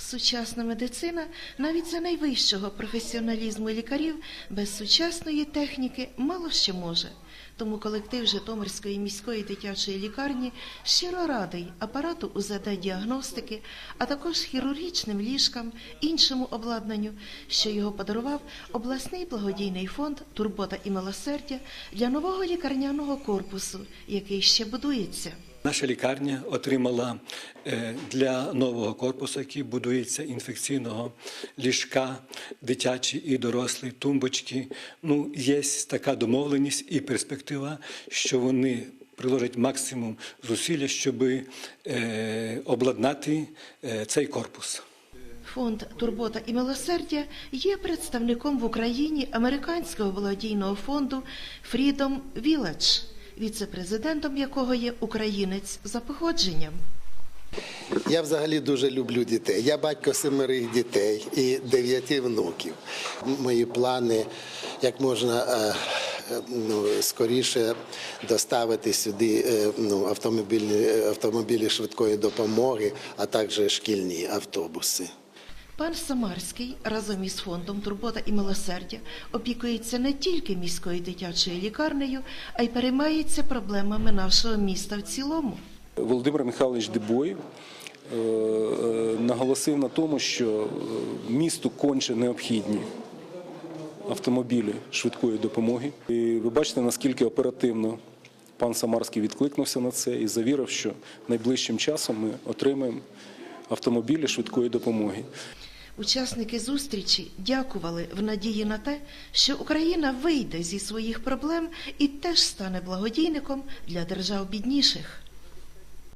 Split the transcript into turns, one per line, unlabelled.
Сучасна медицина навіть за найвищого професіоналізму лікарів без сучасної техніки мало що може. Тому колектив Житомирської міської дитячої лікарні щиро радий апарату УЗД-діагностики, а також хірургічним ліжкам, іншому обладнанню, що його подарував обласний благодійний фонд Турбота і милосердя для нового лікарняного корпусу, який ще будується.
Наша лікарня отримала е, для нового корпусу, який будується інфекційного ліжка, дитячі і дорослі, тумбочки. Ну, є така домовленість і перспектива, що вони приложать максимум зусилля, щоб е, обладнати е, цей корпус.
Фонд Турбота і милосердя є представником в Україні американського благодійного фонду Freedom Village, віце-президентом якого є українець за походженнем.
Я взагалі дуже люблю дітей. Я батько семерих дітей і дев'яти внуків. Мої плани як можна е, ну, скоріше доставити сюди е, ну, автомобілі, автомобілі швидкої допомоги, а також шкільні автобуси.
Пан Самарський разом із фондом Турбота і милосердя опікується не тільки міською дитячою лікарнею, а й переймається проблемами нашого міста в цілому.
Володимир Михайлович Дебой е, е, наголосив на тому, що е, місту конче необхідні автомобілі швидкої допомоги. І ви бачите, наскільки оперативно пан Самарський відкликнувся на це і завірив, що найближчим часом ми отримаємо автомобілі швидкої допомоги.
Учасники зустрічі дякували в надії на те, що Україна вийде зі своїх проблем і теж стане благодійником для держав бідніших.